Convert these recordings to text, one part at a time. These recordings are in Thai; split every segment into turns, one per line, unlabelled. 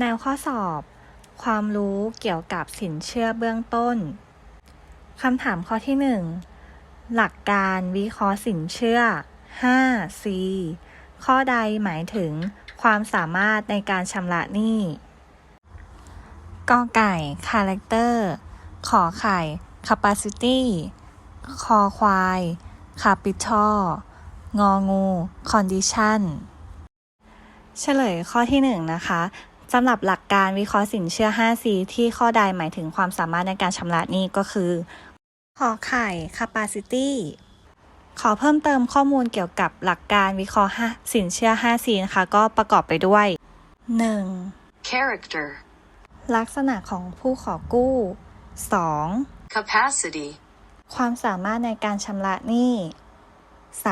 แนวข้อสอบ ความรู้เกี่ยวกับสินเชื่อเบื้องต้นคำถามข้อที่ 1 หลักการวิเคราะห์สินเชื่อ 5C ข้อใดหมายถึงความสามารถในการชำระหนี้กอไก่ character ขอไข่ capacity คอควาย capital งองู condition เฉลยข้อที่ 1 นะคะ สำหรับหลักการวิเคราะห์สินเชื่อ 5C ที่ข้อใดหมายถึงความสามารถในการชำระหนี้ก็คือ ขอไข่ capacity ขอเพิ่มเติมข้อมูลเกี่ยวกับหลักการวิเคราะห์5สินเชื่อ 5C นะคะ ก็ประกอบไปด้วย 1.
character,
ลักษณะของผู้ขอกู้ 2.
capacity,
ความสามารถในการชำระหนี้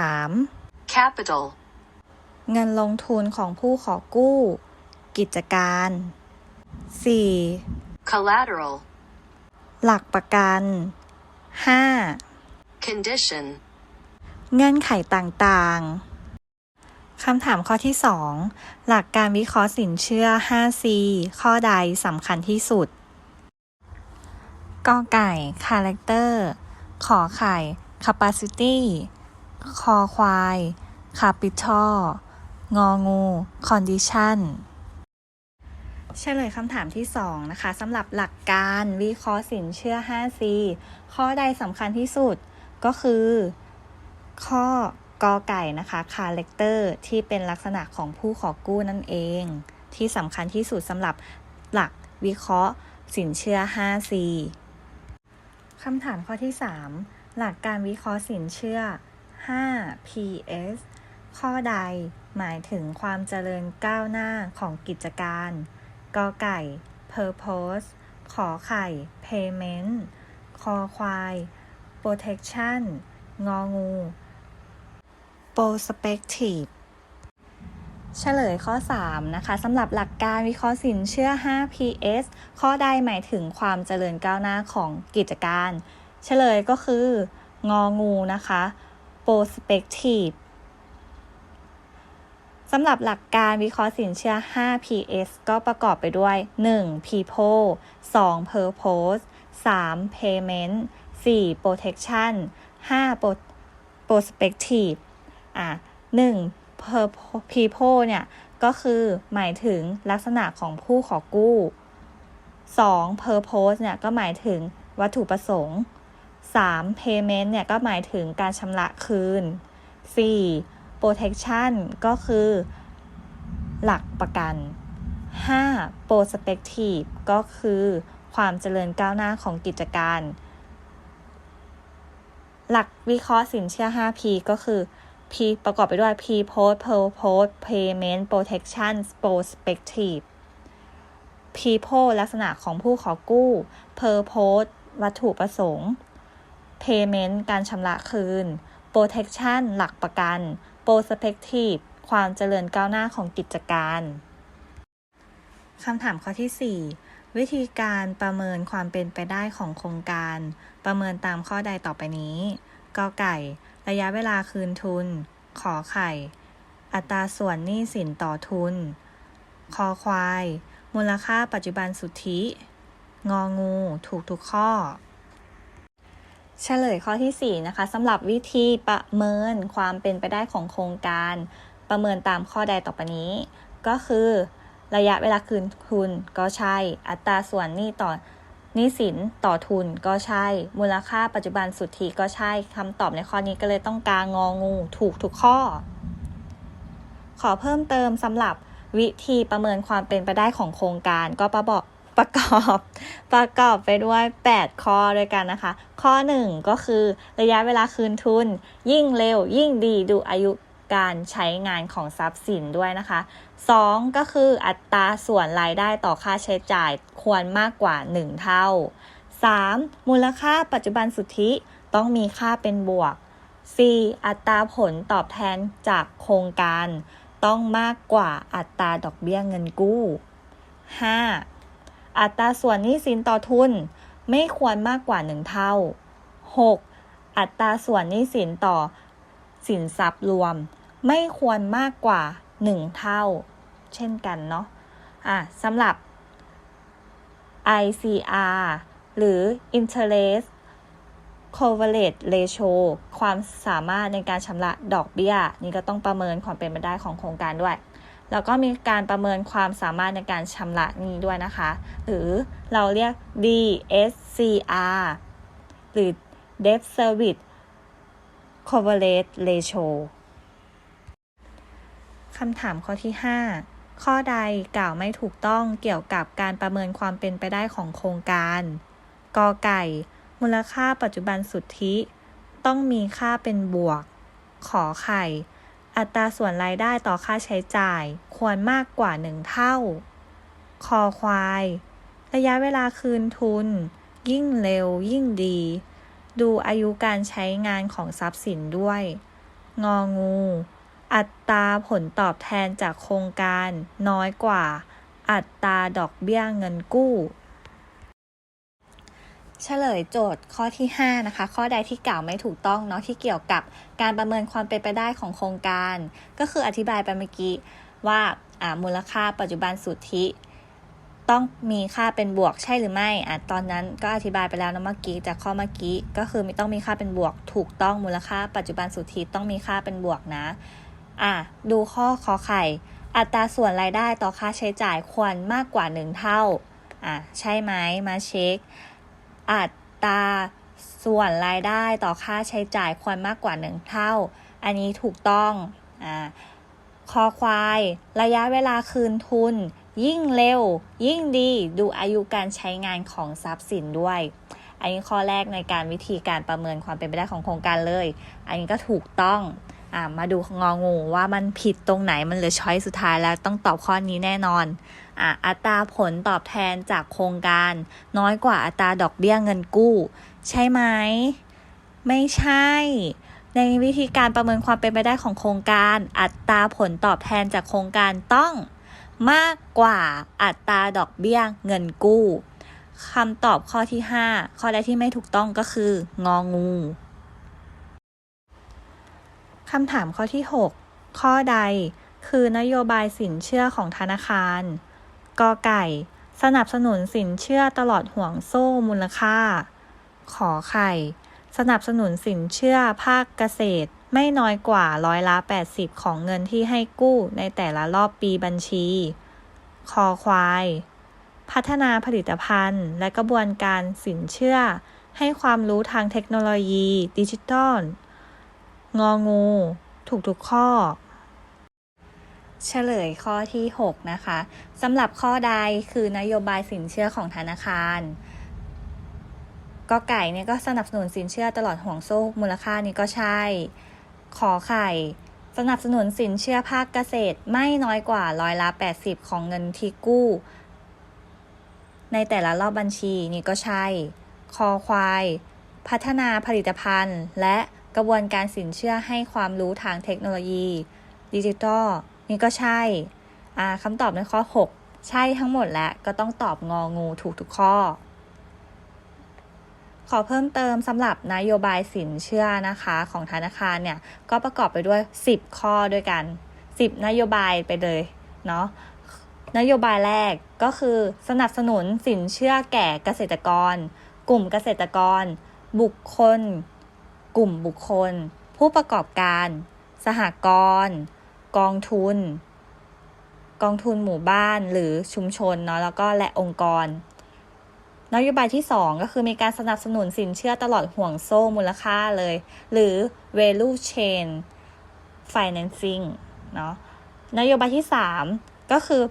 3.
capital,
เงินลงทุนของผู้ขอกู้ กิจการ 4.
collateral,
หลักประกัน 5.
condition,
เงื่อนไขต่างๆ คำถามข้อที่ 2 หลักการวิเคราะห์สินเชื่อ 5C ข้อใดสำคัญที่สุดกอไก่ character ขอไข่ capacity คอควาย capital งองู condition เฉลยคำถามที่ 2 นะคะสำหรับหลักการวิเคราะห์สินเชื่อ 5C ข้อใดสำคัญที่สุดก็คือ ข้อกอไก่นะคะ character ที่เป็นลักษณะของผู้ขอกู้นั่นเอง ที่สำคัญที่สุดสำหรับหลักวิเคราะห์สินเชื่อ 5C คำถามข้อที่ 3 หลักการวิเคราะห์สินเชื่อ 5PS ข้อใดหมายถึงความเจริญก้าวหน้าของกิจการ กอไก่ purpose ขอไข่ payment คอควาย protection งองู prospective เฉลยข้อ 3 นะคะสำหรับหลักการวิเคราะห์สินเชื่อ 5PS ข้อใดหมายถึงความเจริญก้าวหน้าของกิจการ เฉลยก็คือ งองูนะคะ prospective สำหรับหลักการวิเคราะห์สินเชื่อ 5PS ก็ประกอบไปด้วย 1. people 2. purpose 3. payment 4. protection 5. Prospective อะ 1. people เนี่ย ก็คือหมายถึงลักษณะของผู้ขอกู้ 2. purpose เนี่ย ก็หมายถึงวัตถุประสงค์ 3. payment เนี่ย ก็หมายถึงการชำระคืน 4. Protection ก็คือหลักประกัน 5. prospective ก็คือความเจริญก้าวหน้าของกิจการหลักวิเคราะห์สินเชื่อ 5P ก็คือ P ประกอบไปด้วย P post purpose payment protection prospective people ลักษณะของผู้ขอกู้ purpose วัตถุประสงค์ payment การชำระคืน protection หลักประกัน prospective ความเจริญก้าวหน้าของกิจการคำถามข้อที่ 4 วิธีการประเมินความเป็นไปได้ของโครงการ ประเมินตามข้อใดต่อไปนี้กอไก่ ระยะเวลาคืนทุน ขอไข่ อัตราส่วนหนี้สินต่อทุน คอควาย มูลค่าปัจจุบันสุทธิ งองู ถูกทุกข้อ เฉลยข้อที่ 4 นะคะสำหรับวิธีประเมินความเป็นไปได้ของโครงการ ประเมินตามข้อใดต่อไปนี้ ก็คือระยะเวลาคืนทุนก็ใช่ อัตราส่วนหนี้ต่อหนี้สินต่อทุนก็ใช่ มูลค่าปัจจุบันสุทธิก็ใช่คำตอบในข้อนี้ก็เลยต้องการงองูถูกทุกข้อ ขอเพิ่มเติมสำหรับวิธีประเมินความเป็นไปได้ของโครงการก็ประบอก ประกอบประกอบไปด้วย 8 ข้อด้วยกันนะคะ ข้อ 1 ก็คือระยะเวลาคืนทุน ยิ่งเร็วยิ่งดีดูอายุการใช้งานของทรัพย์สินด้วยนะคะ 2 ก็คืออัตราส่วนรายได้ต่อค่าใช้จ่ายควรมากกว่า 1 เท่า 3. มูลค่าปัจจุบันสุทธิต้องมีค่าเป็นบวก 4. อัตราผลตอบแทนจากโครงการ ต้องมากกว่าอัตราดอกเบี้ยเงินกู้ 5. อัตราส่วนหนี้สินต่อทุนไม่ควรมากกว่า 1 เท่า 6. อัตราส่วนหนี้สินต่อสินทรัพย์รวม ไม่ควรมากกว่า 1 เท่า เช่นกันเนาะอะสำหรับ ICR หรือ Interest Coverage Ratio ความสามารถในการชำระดอกเบี้ย นี่ก็ต้องประเมินความเป็นไปได้ของโครงการด้วย แล้วก็มีการประเมินความสามารถในการชำระหนี้ด้วยนะคะ หรือเราเรียก DSCR หรือ Debt Service Coverage Ratio คำถามข้อที่ 5 ข้อใดกล่าวไม่ถูกต้องเกี่ยวกับการประเมินความเป็นไปได้ของโครงการกอไก่ มูลค่าปัจจุบันสุทธิ ต้องมีค่าเป็นบวก ขอไข่ อัตราส่วนรายได้ต่อค่าใช้จ่ายควรมากกว่าหนึ่งเท่า คอควาย ระยะเวลาคืนทุน ยิ่งเร็วยิ่งดี ดูอายุการใช้งานของทรัพย์สินด้วย งองู อัตราผลตอบแทนจากโครงการน้อยกว่า อัตราดอกเบี้ยเงินกู้ เฉลยโจทย์ข้อที่ 5 นะคะ ข้อใดที่กล่าวไม่ถูกต้องเนาะที่เกี่ยวกับการประเมินความเป็นไปได้ของโครงการ ก็คืออธิบายไปเมื่อกี้ว่าอ่ามูลค่าปัจจุบันสุทธิต้องมีค่าเป็นบวกใช่หรือไม่อะตอนนั้นก็อธิบายไปแล้วนะเมื่อกี้จากข้อเมื่อกี้ก็คือไม่ต้องมีค่าเป็นบวก ถูกต้องมูลค่าปัจจุบันสุทธิต้องมีค่าเป็นบวกนะ อะดูข้อขอไข่ อัตราส่วนรายได้ต่อค่าใช้จ่ายควรมากกว่า 1 เท่าอะใช่ไหมมาเช็ค อัตราส่วนรายได้ต่อค่าใช้จ่ายควรมากกว่า 1 เท่า อันนี้ถูกต้องอ่าคอควาย ระยะเวลาคืนทุน ยิ่งเร็ว ยิ่งดีดูอายุการใช้งานของทรัพย์สินด้วย อันนี้ข้อแรกในการวิธีการประเมินความเป็นไปได้ของโครงการเลย อันนี้ก็ถูกต้อง อ่ามาดูงองูว่ามันผิดตรงไหนมันเหลือช้อยสุดท้ายแล้วต้องตอบข้อนี้แน่นอนอ่าอัตราผลตอบแทนจากโครงการ น้อยกว่าอัตราดอกเบี้ยเงินกู้ ใช่ไหม ไม่ใช่ ในวิธีการประเมินความเป็นไปได้ของโครงการ อัตราผลตอบแทนจากโครงการต้องมากกว่าอัตราดอกเบี้ยเงินกู้คำตอบข้อที่ 5 ข้อใดที่ไม่ถูกต้องก็คืององู คำถามข้อที่ 6 ข้อใด คือนโยบายสินเชื่อของธนาคารกอไก่ สนับสนุนสินเชื่อตลอดห่วงโซ่มูลค่า ขอไข่ สนับสนุนสินเชื่อภาคเกษตรไม่น้อยกว่าร้อยละ 80 ของเงินที่ให้กู้ในแต่ละรอบปีบัญชี คอควาย พัฒนาผลิตภัณฑ์ และกระบวนการสินเชื่อ ให้ความรู้ทางเทคโนโลยี ดิจิทัล งองู ถูกทุกข้อ เฉลยข้อที่ 6 นะคะสำหรับข้อใดคือนโยบายสินเชื่อของธนาคารก็ไก่เนี่ยก็สนับสนุนสินเชื่อตลอดห่วงโซ่มูลค่านี้ก็ใช่ ขอไข่ สนับสนุนสินเชื่อภาคเกษตรไม่น้อยกว่าร้อยละ 80 ของเงินที่กู้ ในแต่ละรอบบัญชีนี่ก็ใช่ คอควาย พัฒนาผลิตภัณฑ์ และ กระบวนการสินเชื่อให้ความรู้ทางเทคโนโลยีดิจิทัลนี่ก็ใช่คำตอบในข้อ 6 ใช่ทั้งหมดและก็ต้องตอบงองูถูกทุกข้อ ขอเพิ่มเติมสำหรับนโยบายสินเชื่อนะคะของธนาคารเนี่ย ก็ประกอบไปด้วย 10 ข้อด้วยกัน 10 นโยบายไปเลยเนาะนโยบายแรกก็คือสนับสนุนสินเชื่อแก่เกษตรกร กลุ่มเกษตรกร บุคคล กลุ่มบุคคล ผู้ประกอบการ สหกรณ์กองทุน กองทุนหมู่บ้านหรือชุมชนเนาะแล้วก็และองค์กร นโยบายที่ 2 ก็คือมีการสนับสนุนสินเชื่อตลอดห่วงโซ่มูลค่าเลย หรือ value chain financing เนาะนโยบายที่ 3 ก็คือ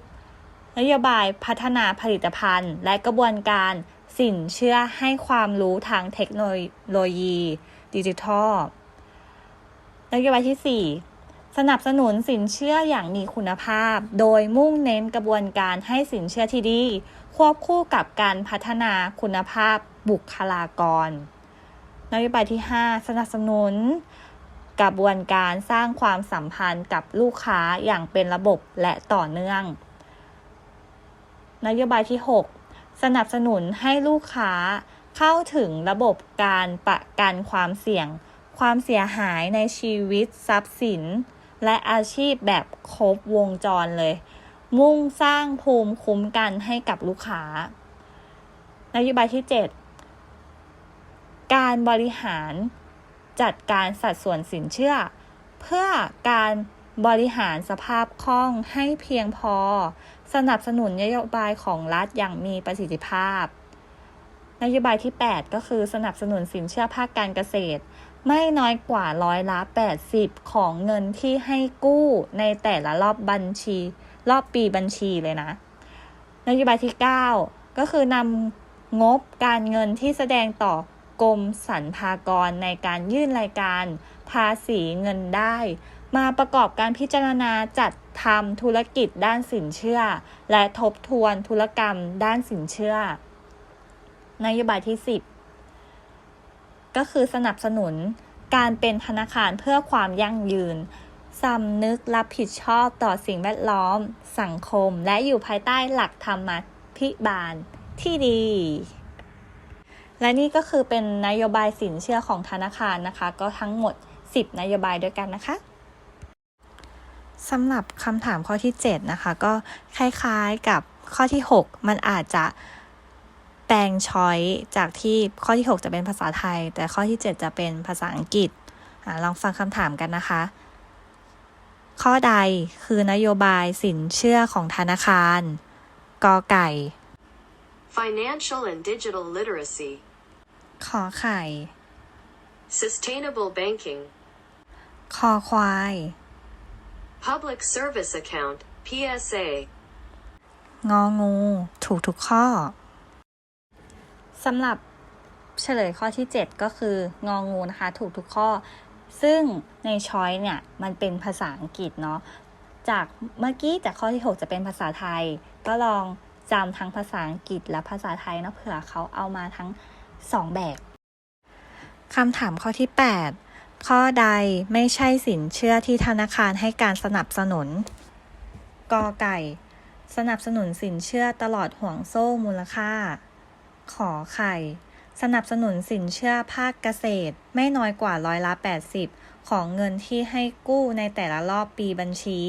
นโยบายพัฒนาผลิตภัณฑ์ และกระบวนการสินเชื่อให้ความรู้ทางเทคโนโลยี ดิจิทัลนโยบายที่ 4 สนับสนุนสินเชื่ออย่างมีคุณภาพ โดยมุ่งเน้นกระบวนการให้สินเชื่อที่ดี ควบคู่กับการพัฒนาคุณภาพบุคลากรนโยบายที่ 5 สนับสนุนกระบวนการสร้างความสัมพันธ์กับลูกค้าอย่างเป็นระบบและต่อเนื่อง นโยบายที่ 6 สนับสนุนให้ลูกค้า เข้าถึงระบบการประกันความเสี่ยง ความเสียหายในชีวิตทรัพย์สิน และอาชีพแบบครบวงจรเลย มุ่งสร้างภูมิคุ้มกันให้กับลูกค้านโยบายที่ 7 การบริหารจัดการสัดส่วนสินเชื่อ เพื่อการบริหารสภาพคล่องให้เพียงพอ สนับสนุนนโยบายของรัฐอย่างมีประสิทธิภาพ นโยบายที่ 8 ก็คือสนับสนุนสินเชื่อภาคการเกษตร ไม่น้อยกว่าร้อยละ80 ของเงินที่ให้กู้ในแต่ละรอบบัญชี รอบปีบัญชีเลยนะ นโยบายที่ 9 ก็คือนำงบการเงินที่แสดงต่อกรมสรรพากรในการยื่นรายการ ภาษีเงินได้ มาประกอบการพิจารณาจัดทำธุรกิจด้านสินเชื่อ และทบทวนธุรกรรมด้านสินเชื่อ นโยบายที่ 10 ก็คือสนับสนุนการเป็นธนาคารเพื่อความยั่งยืนสำนึกรับผิดชอบต่อสิ่งแวดล้อม สังคม และอยู่ภายใต้หลักธรรมพิบาลที่ดี และนี่ก็คือเป็นนโยบายสินเชื่อของธนาคารนะคะ ก็ทั้งหมด 10 นโยบายด้วยกันนะคะสำหรับคำถามข้อที่ 7 นะคะ ก็คล้ายๆกับข้อที่ 6 มันอาจจะ แปลงช้อยจากที่ข้อที่ 6 จะเป็นภาษาไทย แต่ข้อที่ 7 จะเป็นภาษาอังกฤษอลองฟังคำถามกันนะคะ ข้อใดคือนโยบายสินเชื่อของธนาคารกอไก่
Financial and digital literacy,
ขอไข่
sustainable banking,
คอควาย
public service account, PSA,
งองู ถูกทุกข้อ สำหรับเฉลยข้อที่ 7 ก็คืององูนะคะ ถูกทุกข้อ ซึ่งในช้อยเนี่ย มันเป็นภาษาอังกฤษเนาะจากเมื่อกี้จากข้อที่ 6 จะเป็นภาษาไทย ก็ลองจำทั้งภาษาอังกฤษและภาษาไทยเนาะเผื่อเขาเอามาทั้ง 2 แบบคำถามข้อที่ 8 ข้อใดไม่ใช่สินเชื่อที่ธนาคารให้การสนับสนุนกอไก่ สนับสนุนสินเชื่อตลอดห่วงโซ่มูลค่า ขอไข่ สนับสนุนสินเชื่อภาคเกษตร ไม่น้อยกว่าร้อยละ 80 ของเงินที่ให้กู้ในแต่ละรอบปีบัญชี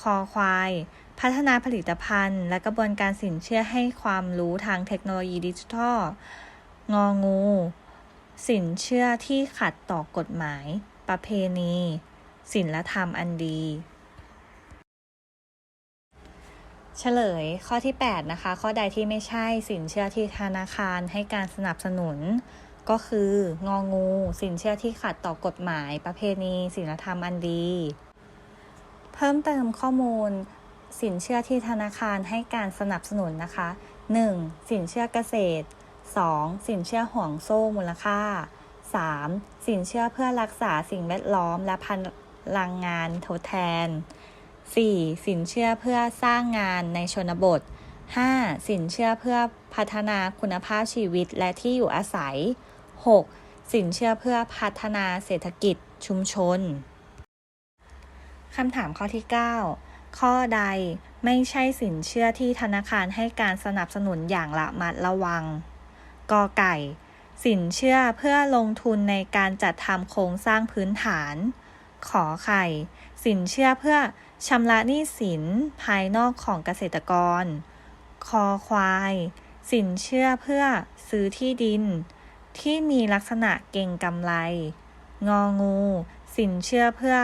คอควาย พัฒนาผลิตภัณฑ์ และกระบวนการสินเชื่อให้ความรู้ทางเทคโนโลยีดิจิทัล งองู สินเชื่อที่ขัดต่อกฎหมาย ประเพณี ศีลธรรมอันดี เฉลยข้อที่ 8 นะคะ ข้อใดที่ไม่ใช่สินเชื่อที่ธนาคารให้การสนับสนุน ก็คืององู สินเชื่อที่ขัดต่อกฎหมาย ประเพณีศีลธรรมอันดี เพิ่มเติมข้อมูล สินเชื่อที่ธนาคารให้การสนับสนุนนะคะ 1. สินเชื่อเกษตร 2. สินเชื่อห่วงโซ่มูลค่า 3. สินเชื่อเพื่อรักษาสิ่งแวดล้อมและพลังงานทดแทน 4. สินเชื่อเพื่อสร้างงานในชนบท 5. สินเชื่อเพื่อพัฒนาคุณภาพชีวิตและที่อยู่อาศัย 6. สินเชื่อเพื่อพัฒนาเศรษฐกิจชุมชน คำถามข้อที่ 9 ข้อใดไม่ใช่สินเชื่อที่ธนาคารให้การสนับสนุนอย่างละมัดระวัง กอไก่ สินเชื่อเพื่อลงทุนในการจัดทำโครงสร้างพื้นฐาน ขอไข่ สินเชื่อเพื่อ ชำระหนี้สินภายนอกของเกษตรกร คอควาย สินเชื่อเพื่อซื้อที่ดิน ที่มีลักษณะเก่งกำไร งองู สินเชื่อเพื่อ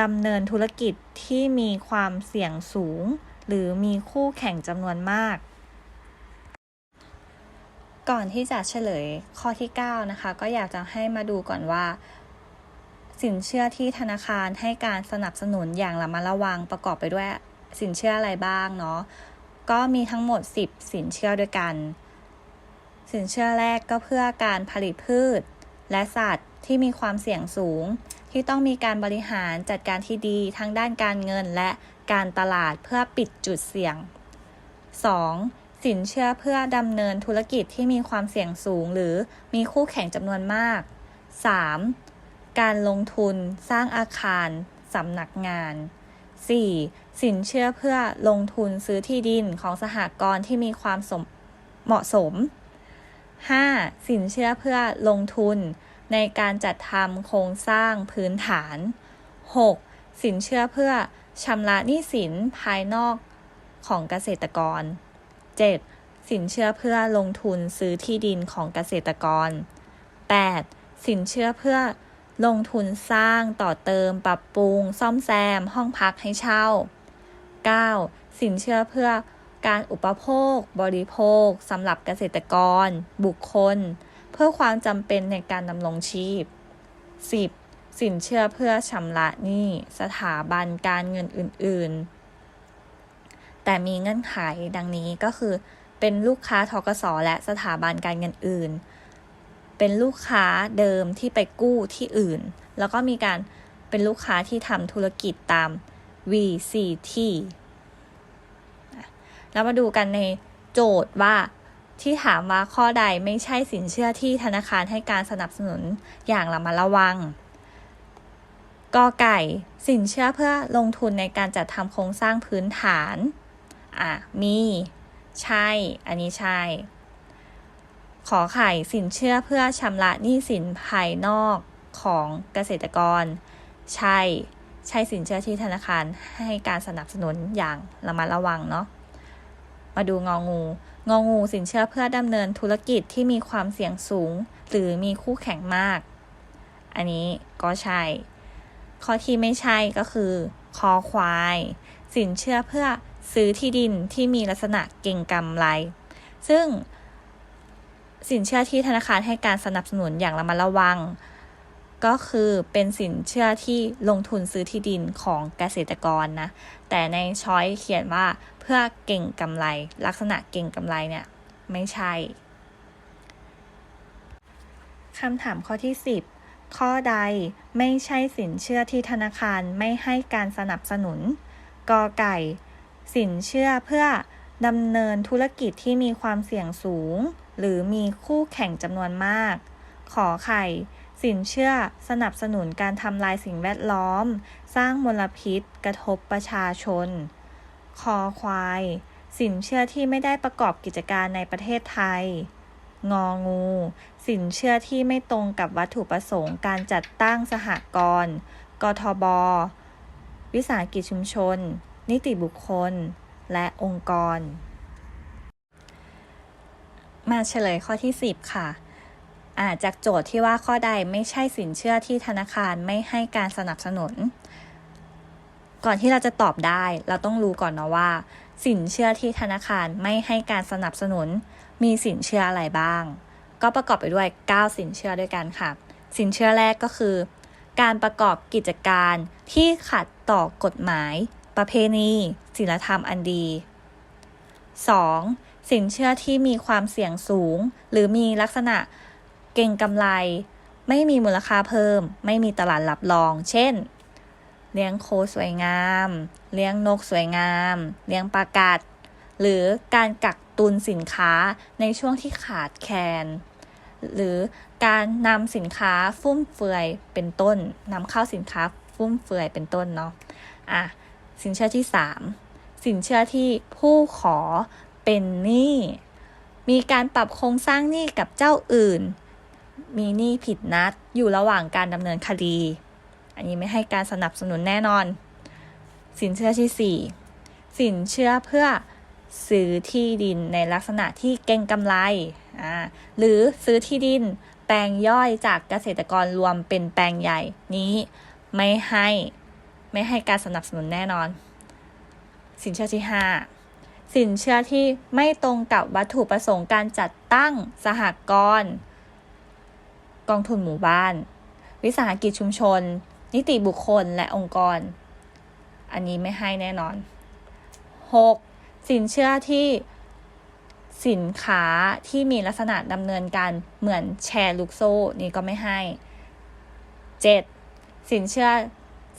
ดำเนินธุรกิจที่มีความเสี่ยงสูง หรือมีคู่แข่งจำนวนมาก ก่อนที่จะเฉลยข้อที่ 9 นะคะ ก็อยากจะให้มาดูก่อนว่า สินเชื่อที่ธนาคารให้การสนับสนุนอย่างระมัดระวังประกอบไปด้วยสินเชื่ออะไรบ้างเนาะก็มีทั้งหมด 10 สินเชื่อด้วยกัน สินเชื่อแรกก็เพื่อการผลิตพืช และสัตว์ที่มีความเสี่ยงสูง ที่ต้องมีการบริหารจัดการที่ดีทั้งด้านการเงินและการตลาดเพื่อปิดจุดเสี่ยง 2. สินเชื่อเพื่อดำเนินธุรกิจที่มีความเสี่ยงสูง หรือมีคู่แข่งจำนวนมาก 3. การลงทุนสร้างอาคารสำนักงาน 4. สินเชื่อเพื่อลงทุนซื้อที่ดินของสหกรณ์ที่มีความสมเหมาะสม 5. สินเชื่อเพื่อลงทุนในการจัดทำโครงสร้างพื้นฐาน 6. สินเชื่อเพื่อชำระหนี้สินภายนอกของเกษตรกร 7. สินเชื่อเพื่อลงทุนซื้อที่ดินของเกษตรกร 8. สินเชื่อเพื่อ ลงทุนสร้างต่อเติมปรับปรุง ซ่อมแซม ห้องพักให้เช่า 9. สินเชื่อเพื่อการอุปโภค บริโภคสำหรับเกษตรกร บุคคล เพื่อความจำเป็นในการดำรงชีพ 10. สินเชื่อเพื่อชำระหนี้สถาบันการเงินอื่น ๆ แต่มีเงื่อนไขดังนี้ก็คือ เป็นลูกค้าทกสและสถาบันการเงินอื่น เป็นลูกค้าเดิมที่ไปกู้ที่อื่น แล้วก็มีการเป็นลูกค้าที่ทำธุรกิจตาม VCT แล้วมาดูกันในโจทย์ว่าที่ถามว่าข้อใดไม่ใช่สินเชื่อที่ธนาคารให้การสนับสนุนอย่างระมัดระวังกอไก่สินเชื่อเพื่อลงทุนในการจัดทำโครงสร้างพื้นฐาน อะ มี ใช่ อันนี้ใช่ ขอไข่สินเชื่อเพื่อชำระหนี้สินภายนอกของเกษตรกร ใช่ ใช่สินเชื่อที่ธนาคารให้การสนับสนุนอย่างระมัดระวังเนาะมาดูงองู งองูสินเชื่อเพื่อดำเนินธุรกิจที่มีความเสี่ยงสูง หรือมีคู่แข่งมาก อันนี้ก็ใช่ ข้อที่ไม่ใช่ก็คือ คอควาย สินเชื่อเพื่อซื้อที่ดินที่มีลักษณะเก่งกำไร ซึ่ง สินเชื่อที่ธนาคารให้การสนับสนุนอย่างระมัดระวัง ก็คือเป็นสินเชื่อที่ลงทุนซื้อที่ดินของเกษตรกรนะ แต่ในช้อยเขียนว่าเพื่อเก่งกำไร ลักษณะเก่งกำไรเนี่ยไม่ใช่คำถามข้อที่ 10 ข้อใดไม่ใช่สินเชื่อที่ธนาคารไม่ให้การสนับสนุน กอไก่ สินเชื่อเพื่อดำเนินธุรกิจที่มีความเสี่ยงสูง หรือมีคู่แข่งจำนวนมาก ขอไข่ สินเชื่อสนับสนุนการทำลายสิ่งแวดล้อม สร้างมลพิษ กระทบประชาชน คอควาย สินเชื่อที่ไม่ได้ประกอบกิจการในประเทศไทย งองู สินเชื่อที่ไม่ตรงกับวัตถุประสงค์การจัดตั้งสหกรณ์ กทบ วิสาหกิจชุมชน นิติบุคคล และองค์กร มาเฉลยข้อที่ 10 ค่ะอาจากโจทย์ที่ว่าข้อใดไม่ใช่สินเชื่อที่ธนาคารไม่ให้การสนับสนุน ก่อนที่เราจะตอบได้เราต้องรู้ก่อนนะว่า สินเชื่อที่ธนาคารไม่ให้การสนับสนุน มีสินเชื่ออะไรบ้าง ก็ประกอบไปด้วย 9 สินเชื่อด้วยกันค่ะ สินเชื่อแรกก็คือ การประกอบกิจการที่ขัดต่อกฎหมาย ประเพณีศีลธรรมอันดี 2. สินเชื่อที่มีความเสี่ยงสูง หรือมีลักษณะเก่งกำไร ไม่มีมูลค่าเพิ่ม ไม่มีตลาดรับรอง เช่น เลี้ยงโคสวยงาม เลี้ยงนกสวยงาม เลี้ยงปลากัด หรือการกักตุนสินค้าในช่วงที่ขาดแคลนหรือการนำสินค้าฟุ่มเฟือยเป็นต้นนำเข้าสินค้าฟุ่มเฟือยเป็นต้นเนาะอะสินเชื่อที่ 3 สินเชื่อที่ผู้ขอ เป็นหนี้ มีการปรับโครงสร้างหนี้กับเจ้าอื่น มีหนี้ผิดนัดอยู่ระหว่างการดำเนินคดี อันนี้ไม่ให้การสนับสนุนแน่นอน สินเชื่อที่ 4 สินเชื่อเพื่อซื้อที่ดินในลักษณะที่เก่งกำไร หรือซื้อที่ดินแปลงย่อยจากเกษตรกรรวมเป็นแปลงใหญ่นี้ไม่ให้ไม่ให้การสนับสนุนแน่นอน สินเชื่อที่ 5 สินเชื่อที่ไม่ตรงกับวัตถุประสงค์การจัดตั้งสหกรณ์กองทุนหมู่บ้าน วิสาหกิจชุมชน นิติบุคคลและองค์กร อันนี้ไม่ให้แน่นอน 6. สินเชื่อที่สินค้าที่มีลักษณะดำเนินการเหมือนแชร์ลูกโซ่ นี่ก็ไม่ให้ 7. สินเชื่อ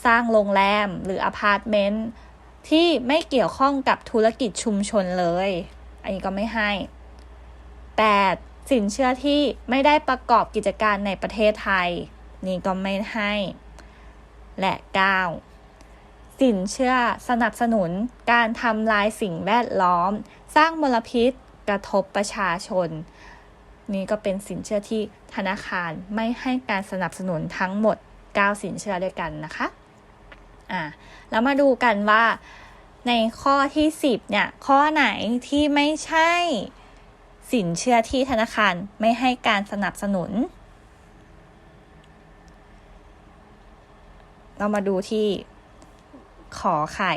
สร้างโรงแรมหรืออพาร์ตเมนต์ ที่ไม่เกี่ยวข้องกับธุรกิจชุมชนเลย อันนี้ก็ไม่ให้ 8. สินเชื่อที่ไม่ได้ประกอบกิจการในประเทศไทย นี่ก็ไม่ให้ และ 9. สินเชื่อสนับสนุนการทำลายสิ่งแวดล้อม สร้างมลพิษกระทบประชาชน นี่ก็เป็นสินเชื่อที่ธนาคารไม่ให้การสนับสนุนทั้งหมด 9 สินเชื่อด้วยกันนะคะ อ่าแล้วมาดูกันว่าในข้อที่ 10 เนี่ย ข้อไหนที่ไม่ใช่สินเชื่อที่ธนาคารไม่ให้การสนับสนุน เรามาดูที่ขอไข่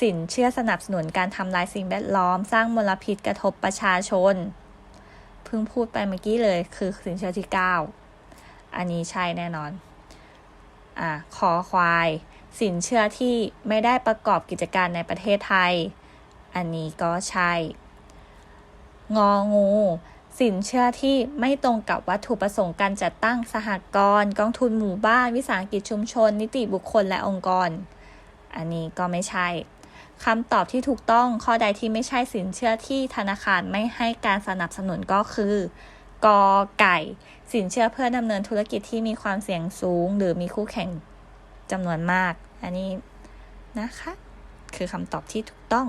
สินเชื่อสนับสนุนการทำลายสิ่งแวดล้อม สร้างมลพิษกระทบประชาชน เพิ่งพูดไปเมื่อกี้เลยคือสินเชื่อที่ 9 อันนี้ใช่แน่นอน อะคอควาย สินเชื่อที่ไม่ได้ประกอบกิจการในประเทศไทย อันนี้ก็ใช่ งองู สินเชื่อที่ไม่ตรงกับวัตถุประสงค์การจัดตั้งสหกรณ์กองทุนหมู่บ้าน วิสาหกิจชุมชน นิติบุคคลและองค์กร อันนี้ก็ไม่ใช่คำตอบที่ถูกต้องข้อใดที่ไม่ใช่สินเชื่อที่ธนาคารไม่ให้การสนับสนุนก็คือกอไก่ สินเชื่อเพื่อดำเนินธุรกิจที่มีความเสี่ยงสูง หรือมีคู่แข่งจำนวนมาก อันนี้นะคะ คือคำตอบที่ถูกต้อง